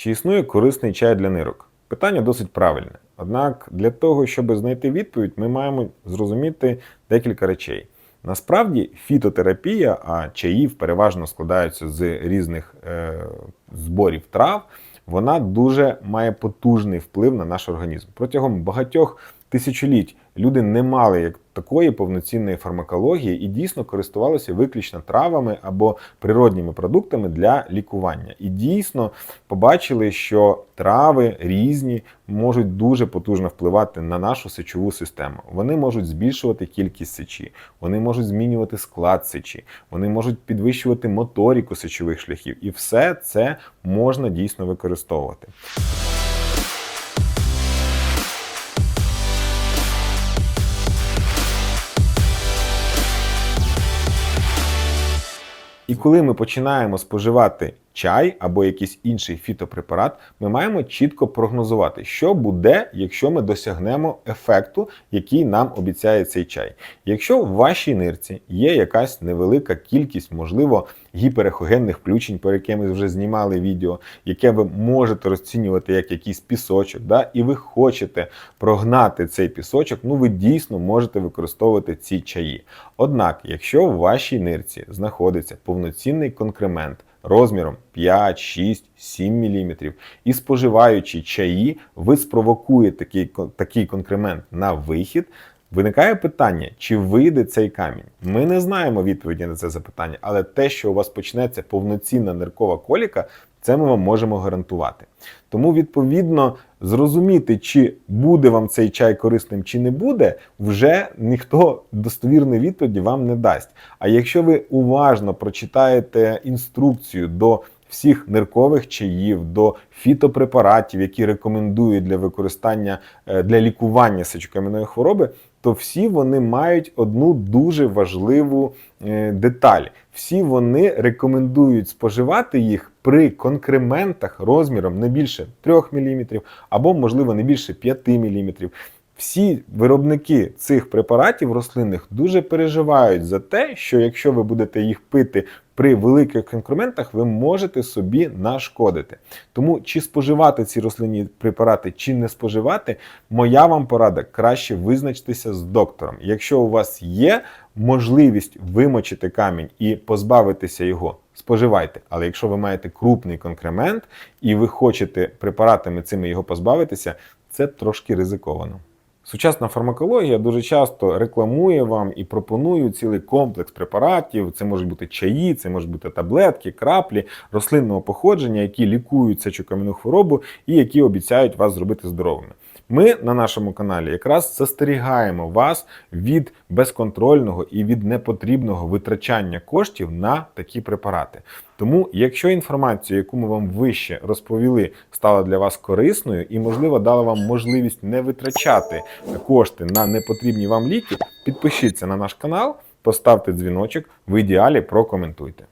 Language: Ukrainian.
Чи існує корисний чай для нирок? Питання досить правильне. Однак для того, щоб знайти відповідь, ми маємо зрозуміти декілька речей. Насправді фітотерапія, а чаїв переважно складаються з різних е, зборів трав, вона дуже має потужний вплив на наш організм. Протягом багатьох тисячоліть люди не мали як такої повноцінної фармакології і дійсно користувалися виключно травами або природніми продуктами для лікування. І дійсно побачили, що трави різні можуть дуже потужно впливати на нашу сечову систему. Вони можуть збільшувати кількість сечі, вони можуть змінювати склад сечі, вони можуть підвищувати моторіку сечових шляхів, і все це можна дійсно використовувати. І коли ми починаємо споживати чай або якийсь інший фітопрепарат, ми маємо чітко прогнозувати, що буде, якщо ми досягнемо ефекту, який нам обіцяє цей чай. Якщо в вашій нирці є якась невелика кількість, можливо, гіперехогенних включень, про яке ми вже знімали відео, яке ви можете розцінювати як якийсь пісочок, да, і ви хочете прогнати цей пісочок, ну ви дійсно можете використовувати ці чаї. Однак, якщо в вашій нирці знаходиться повноцінний конкремент, розміром 5, 6, 7 мм. І споживаючи чаї, ви спровокуєте такий, такий конкремент на вихід. Виникає питання, чи вийде цей камінь? Ми не знаємо відповіді на це запитання, але те, що у вас почнеться повноцінна ниркова коліка, це ми вам можемо гарантувати. Тому, відповідно, зрозуміти, чи буде вам цей чай корисним, чи не буде, вже ніхто достовірної відповіді вам не дасть. А якщо ви уважно прочитаєте інструкцію до всіх ниркових чаїв, до фітопрепаратів, які рекомендують для використання е, для лікування сечокам'яної хвороби, то всі вони мають одну дуже важливу е, деталь. Всі вони рекомендують споживати їх при конкрементах розміром не більше 3 мм або, можливо, не більше 5 мм. Всі виробники цих препаратів рослинних дуже переживають за те, що якщо ви будете їх пити при великих конкрементах, ви можете собі нашкодити. Тому чи споживати ці рослинні препарати, чи не споживати, моя вам порада краще визначтеся з доктором. Якщо у вас є можливість вимочити камінь і позбавитися його, споживайте. Але якщо ви маєте крупний конкремент і ви хочете препаратами цими його позбавитися, це трошки ризиковано. Сучасна фармакологія дуже часто рекламує вам і пропонує цілий комплекс препаратів. Це можуть бути чаї, це можуть бути таблетки, краплі рослинного походження, які лікують сечокам'яну хворобу і які обіцяють вас зробити здоровими. Ми на нашому каналі якраз застерігаємо вас від безконтрольного і від непотрібного витрачання коштів на такі препарати. Тому, якщо інформація, яку ми вам вище розповіли, стала для вас корисною і, можливо, дала вам можливість не витрачати кошти на непотрібні вам ліки, підпишіться на наш канал, поставте дзвіночок, в ідеалі прокоментуйте.